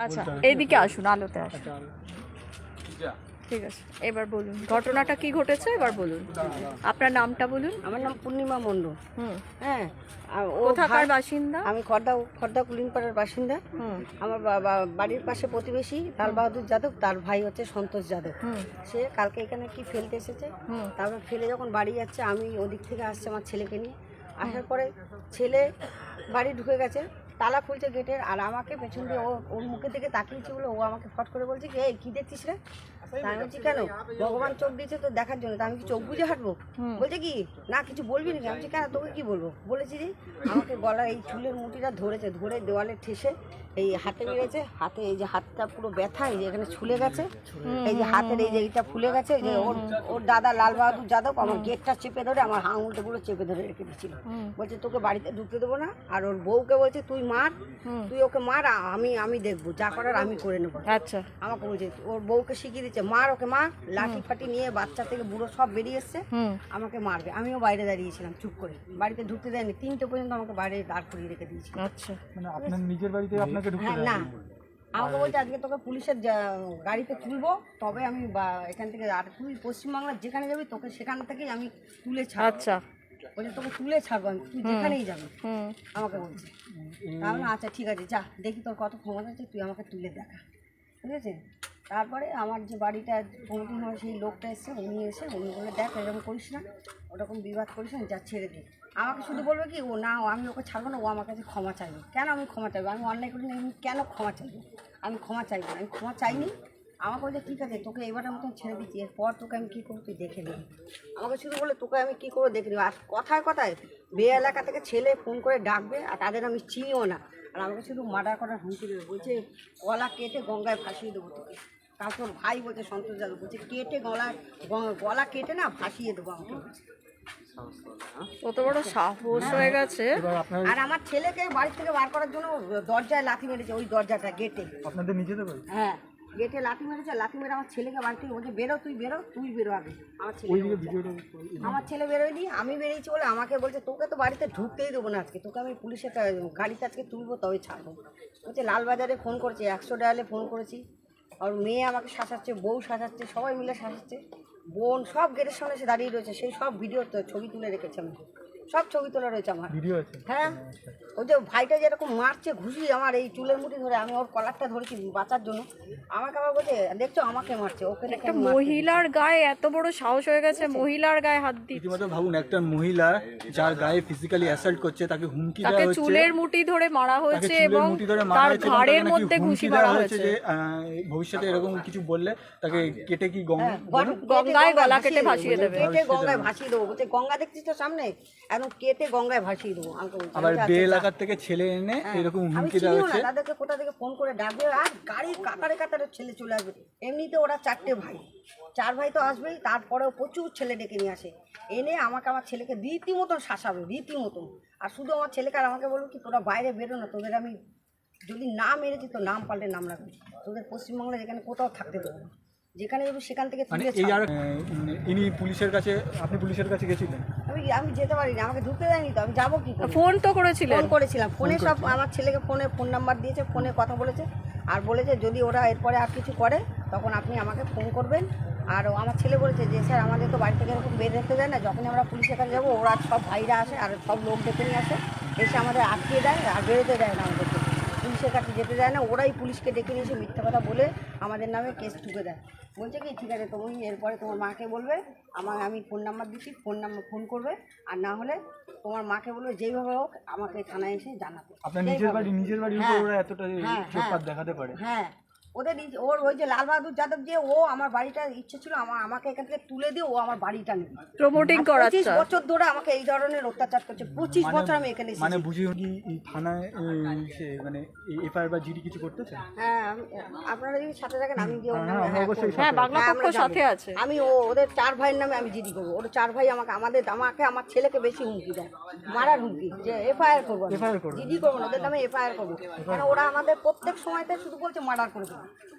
আচ্ছা। এইদিকে আসুন আলোতে আসুন। আচ্ছা ঠিক আছে এবার বলুন ঘটনাটা কি ঘটেছে? এবার বলুন। আপনার নামটা বলুন। আমার নাম পূর্ণিমা মণ্ডল। হুম। হ্যাঁ কোথাকার বাসিন্দা? আমি খর্দা খর্দা কুলিনপাড়ার বাসিন্দা। হুম। আমার বাড়ির পাশে প্রতিবেশী লাল বাহাদুর যাদব তার ভাই হচ্ছে সন্তোষ যাদব। সে কালকে এখানে কি ফেলতে এসেছে? হুম। তারপর ফেলে যখন বাড়ি যাচ্ছে আমি ওদিক থেকে আসছে আমার ছেলেকে নিয়ে। আসার পরে ছেলে বাড়ি ঢুকে গেছে। তালা খুলছে গেটের আর আমাকে পেছন দিয়ে ও ওর মুখের দিকে তাকিয়েছে বলে ও আমাকে ফট করে বলছে কি এই কী দেখছিস রে? আমি বলছি কেন? ভগবান চোখ দিয়েছে তো দেখার জন্য তা আমি কি চোখ বুঝে হাঁটবো? বলছে কি না কিছু বলবি নাকি? আমি বলছি, কেন? তোকে কি বলব? বলেছি যে আমাকে গলার এই চুলের মুটিটা ধরেছে ধরে দেওয়ালে ঠেসে এই হাতে মেরেছে হাতে এই যে হাতটা পুরো ব্যথা এই যে এখানে ছুলে গেছে। এই যে হাতের এই যে এইটা ফুলে গেছে যে ওর ওর দাদা লাল বাহাদুর যাদব আমার গেটটা চেপে ধরে আমার আঙুলটা পুরো চেপে ধরে রেখে দিচ্ছিল বলছে তোকে বাড়িতে ঢুকতে দেবো না? আর ওর বউকে বলছে তুই মার তুই ওকে মার আমি আমি দেখব যা করার আমি করে নেব। আচ্ছা। আমাকে বলছে ওর বউকে শিখিয়ে দিচ্ছে মার ওকে মার লাঠি ফাটি নিয়ে বাচ্চা থেকে বুড়ো সব বেরিয়ে এসছে আমাকে মারবে। আমিও বাইরে দাঁড়িয়েছিলাম চুপ করে। বাড়িতে ঢুকতে দেয়নি তিনটে পর্যন্ত আমাকে বাইরে দাঁড় করিয়ে রেখে দিয়েছিল। আচ্ছা। মানে আপনার নিজের বাড়িতে আপনাকে ঢুকতে হ্যাঁ না। আমাকে বলছে আজকে তোকে পুলিশের যা- গাড়িতে তুলবো তবে আমি বা- এখান থেকে আর তুই পশ্চিমবাংলার যেখানে যাবি তোকে সেখান থেকেই আমি তুলে ছাড়বো। আচ্ছা। বলছে তোকে তুলে ছাড়বো আমি তুই যেখানেই যাবি। হুম। আমাকে বলছে। তাহলে আচ্ছা ঠিক আছে যা দেখি তোর কত ক্ষমতা আছে তুই আমাকে তুলে দেখা। ঠিক আছে তারপরে আমার যে বাড়িটা কমিটি হয় সেই লোকটা এসে উনি এসে উনি বলে, দেখ, এরকম করিস না, ওরকম বিবাদ করিস না, যা ছেড়ে দে। আমাকে শুধু বলবে কি, ও না আমি ওকে ছাড়বো না, ও আমার কাছে ক্ষমা চাইবে। কেন আমি ক্ষমা চাইব? আমি অন্যায় করি না আমি কেন ক্ষমা চাইব? আমি ক্ষমা চাইব না, আমি ক্ষমা চাইনি। আমাকে বলছে, ঠিক আছে, তোকে এবারের মতন ছেড়ে দিচ্ছি, এরপর তোকে আমি কী করব, তুই দেখে নিবি আমাকে শুধু বলে, তোকে আমি কী করব, দেখে নিবি আর কথায় কথায় বে এলাকা থেকে ছেলে ফোন করে ডাকবে, আর তাদের আমি চিনিও না। আর আমাকে শুধু মার্ডার করার হুমকি দেবে। বলছে গলা কেটে গঙ্গায় ভাসিয়ে দেবো তোকে। তারপর ভাই বলছে সন্তোষ যাদব বলছে কেটে গলা গলা কেটে না ভাসিয়ে দেবো আমাকে। কত বড় সাহস হয়ে। গেছে। আর আমার ছেলেকে বাড়ি থেকে বার করার জন্য দরজায় লাথি মেরেছে ওই দরজাটা গেটে। আপনাদের নিজেদের হ্যাঁ গেটে লাথি মেরেছে লাথি মেরে আমার ছেলেকে বাড়ি থেকে বলছে বেরো তুই বেরো তুই বেরো আগে। আমার ছেলে আমার ছেলে বেরোয়নি আমি বেরিয়েছি বলে আমাকে বলছে তোকে তো বাড়িতে ঢুকতেই দেবো না আজকে তোকে আমি পুলিশের গাড়িতে আজকে তুলবো তবে ছাড়বো। বলছে লালবাজারে ফোন করেছে একশো ডায়ালে ফোন করেছি। আর মেয়ে আমাকে শাসাচ্ছে বউ শাসাচ্ছে সবাই মিলে শাসাচ্ছে বোন সব গেটের সামনে এসে দাঁড়িয়ে রয়েছে, সেই সব ভিডিও তো ছবি তুলে রেখেছে আমি সব ছবি তোলা রয়েছে আমার। ভিডিও আছে? হ্যাঁ। ওই যে ভাইটা যেরকম মারছে ঘুষি আমার এই চুলের মুঠি ধরে আমি ওর কলারটা ধরেছি বাঁচার জন্য। আমাকে আবার বলছে দেখছ আমাকে মারছে ওকে একটা মহিলার গায়ে এত বড় সাহস হয়ে গেছে মহিলার গায়ে হাত দিচ্ছে। রীতিমতো ভাবুন একটা মহিলা যার গায়ে ফিজিক্যালি অ্যাসাল্ট করছে তাকে হুমকি দেওয়া হচ্ছে। চুলের মুঠি ধরে মারা হয়েছে এবং তার ঘাড়ের মধ্যে ঘুষি মারা হয়েছে যে ভবিষ্যতে এরকম কিছু বললে তাকে কেটে কি গঙ্গা গঙ্গায় গঙ্গায় গলা কেটে ভাসিয়ে দেবে। কেটে গঙ্গায় ভাসিয়ে দেবো? বলছে গঙ্গা দেখছিস তো সামনে? এখন কেটে গঙ্গায় ভাসিয়ে দেবো আমাকে আবার আমি বে আচ্ছা, এলাকার থেকে ছেলে এনে হ্যাঁ। এরকম হুমকি দেওয়া হচ্ছে। তাদেরকে কোথা থেকে ফোন করে ডাকবে? আর গাড়ির কাতারে কাতারে ছেলে চলে আসবে। এমনিতে ওরা চারটে ভাই। চার ভাই তো আসবেই তারপরেও প্রচুর ছেলে ডেকে নিয়ে আসে। এনে আমাকে আমার ছেলেকে রীতিমতন শাসাবে রীতিমতন। আর শুধু আমার ছেলেকে আর আমাকে বলব কি তোরা বাইরে বেরো না তোদের আমি যদি না মেরেছি তো নাম পাল্টে নাম রাখবি। তোদের পশ্চিমবাংলায় যেখানে কোথাও থাকতে দেবো না। যেখানে যাব সেখান থেকে মানে তুলে এই আর ইনি পুলিশের কাছে আপনি পুলিশের কাছে গেছিলেন? আমি আমি যেতে পারি না আমাকে ঢুকতে দেয়নি তো আমি যাব কি করে? ফোন তো করেছিলেন। ফোন করেছিলাম। ফোনে সব আমার ছেলেকে ফোনে ফোন নাম্বার দিয়েছে ফোনে কথা বলেছে আর বলেছে যদি ওরা এরপরে আর কিছু করে তখন আপনি আমাকে ফোন করবেন। আর ও আমার ছেলে বলেছে যে স্যার আমাদের তো বাড়ি থেকে এরকম বের রেখে দেয় না যখনই আমরা পুলিশের কাছে যাব ওরা সব ভাইরা আসে আর সব লোক ডেকে নিয়ে আসে। এসে আমাদের আটকে দেয় আর বেরোতে দেয় না আমাদেরকে পুলিশের কাছে যেতে দেয় না ওরাই পুলিশকে ডেকে নিয়ে এসে মিথ্যা কথা বলে আমাদের নামে কেস ঢুকে দেয়। বলছে কি ঠিক আছে তুমি এরপরে তোমার মাকে বলবে আমার আমি ফোন নাম্বার দিচ্ছি ফোন নাম্বার ফোন করবে আর না হলে তোমার মাকে বলবে যেইভাবে হোক আমাকে থানায় এসে জানাবে আপনার নিজের বাড়ি নিজের বাড়ি উপর হ্যাঁ, ওরা এতটা হ্যাঁ, হ্যাঁ। দেখাতে পারে হ্যাঁ ওদের ওর ওই যে লাল বাহাদুর যাদব যে ও আমার বাড়িটা ইচ্ছে ছিল আমার আমাকে এখান থেকে তুলে দিয়ে ও আমার বাড়িটা নেবে। প্রমোটিং করা পঁচিশ বছর ধরে আমাকে এই ধরনের অত্যাচার করছে। পঁচিশ বছর আমি এখানে এসেছি। মানে বুঝি কি এই থানায় সে মানে এফআইআর বা জিডি কিছু করতেছে? হ্যাঁ আমি- আপনারা যদি সাথে থাকেন আমি গিয়ে ওর হ্যাঁ, হ্যাঁ, করব। হ্যাঁ বাংলা হ্যাঁ, পক্ষ সাথে আছে। আমি ও ওদের চার ভাইয়ের নামে আমি জিডি করব। ওর চার ভাই আমাকে আমাদের আমাকে আমার ছেলেকে বেশি হুমকি দেয়। মারার হুমকি যে এফআইআর করব। জিডি করব না ওদের নামে এফআইআর করব। কেন ওরা আমাদের প্রত্যেক সময়তে শুধু বলছে মার্ডার করে দেবো। okay